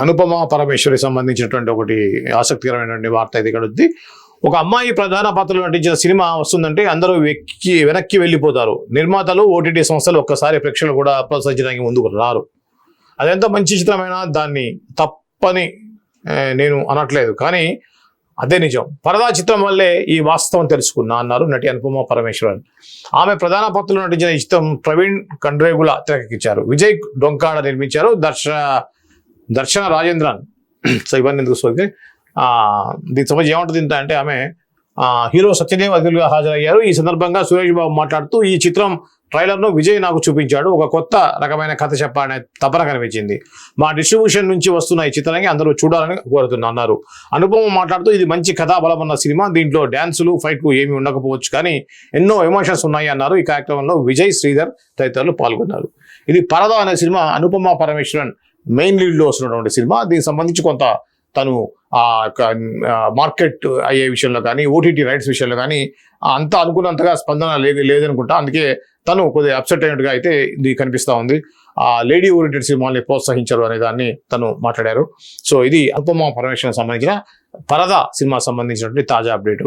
అనుపమ పరమేశ్వరి సంబంధించినటువంటి ఒకటి ఆసక్తికరమైనటువంటి వార్త అయితే ఇక్కడ ఉంది. ఒక అమ్మాయి ప్రధాన పాత్రలో నటించిన సినిమా వస్తుందంటే అందరూ వెక్కి వెనక్కి వెళ్ళిపోతారు. నిర్మాతలు ఓటీటీ సంస్థలు ఒక్కసారి ప్రేక్షకులు కూడా ప్రోత్సహించడానికి ముందుకు రారు. అదెంత మంచి చిత్రమైనా దాన్ని తప్పని నేను అనట్లేదు. కానీ అదే నిజం. పరదా చిత్రం వల్లే ఈ వాస్తవం తెలుసుకున్నా అన్నారు నటి అనుపమ పరమేశ్వరన్. ఆమె ప్రధాన పాత్రలో నటించిన ఈ చిత్రం ప్రవీణ్ కండ్రేగుల తెరకెక్కించారు. విజయ్ డొంకాడ నిర్మించారు. దర్శ దర్శన రాజేంద్రన్. సో ఇవన్నీ ఎందుకు వస్తుంది ఆ, దీనికి సంబంధించి ఏమంటుంది ఇంత అంటే ఆమె హీరో సత్యదేవ్ అతిథులుగా హాజరయ్యారు. ఈ సందర్భంగా సురేష్ బాబు మాట్లాడుతూ ఈ చిత్రం ట్రైలర్ను విజయ్ నాకు చూపించాడు. ఒక కొత్త రకమైన కథ చెప్పాలనే తపన కనిపించింది. మా డిస్ట్రిబ్యూషన్ నుంచి వస్తున్న ఈ చిత్రాన్ని అందరూ చూడాలని కోరుతున్నా అన్నారు. అనుపమ మాట్లాడుతూ ఇది మంచి కథాబలం ఉన్న సినిమా. దీంట్లో డ్యాన్సులు ఫైట్లు ఏమీ ఉండకపోవచ్చు. కానీ ఎన్నో ఎమోషన్స్ ఉన్నాయి అన్నారు. ఈ కార్యక్రమంలో విజయ్ శ్రీధర్ తదితరులు పాల్గొన్నారు. ఇది పరద అనే సినిమా అనుపమ పరమేశ్వరన్ మెయిన్ లీడ్లో వస్తున్నటువంటి సినిమా. దీనికి సంబంధించి కొంత తను ఆ యొక్క, మార్కెట్ అయ్యే విషయంలో కానీ ఓటీటీ రైట్స్ విషయంలో కానీ అంత అనుకున్నంతగా స్పందన లేదు లేదనుకుంటా. అందుకే తను కొద్దిగా అప్సెట్ అయినట్టుగా అయితే ఇది కనిపిస్తా ఉంది. ఆ లేడీ ఓరియంటెడ్ సినిమాల్ని ప్రోత్సహించరు అనే దాన్ని తను మాట్లాడారు. సో ఇది అనుపమ పరమేశ్వరం సంబంధించిన పరద సినిమా సంబంధించినటువంటి తాజా అప్డేట్.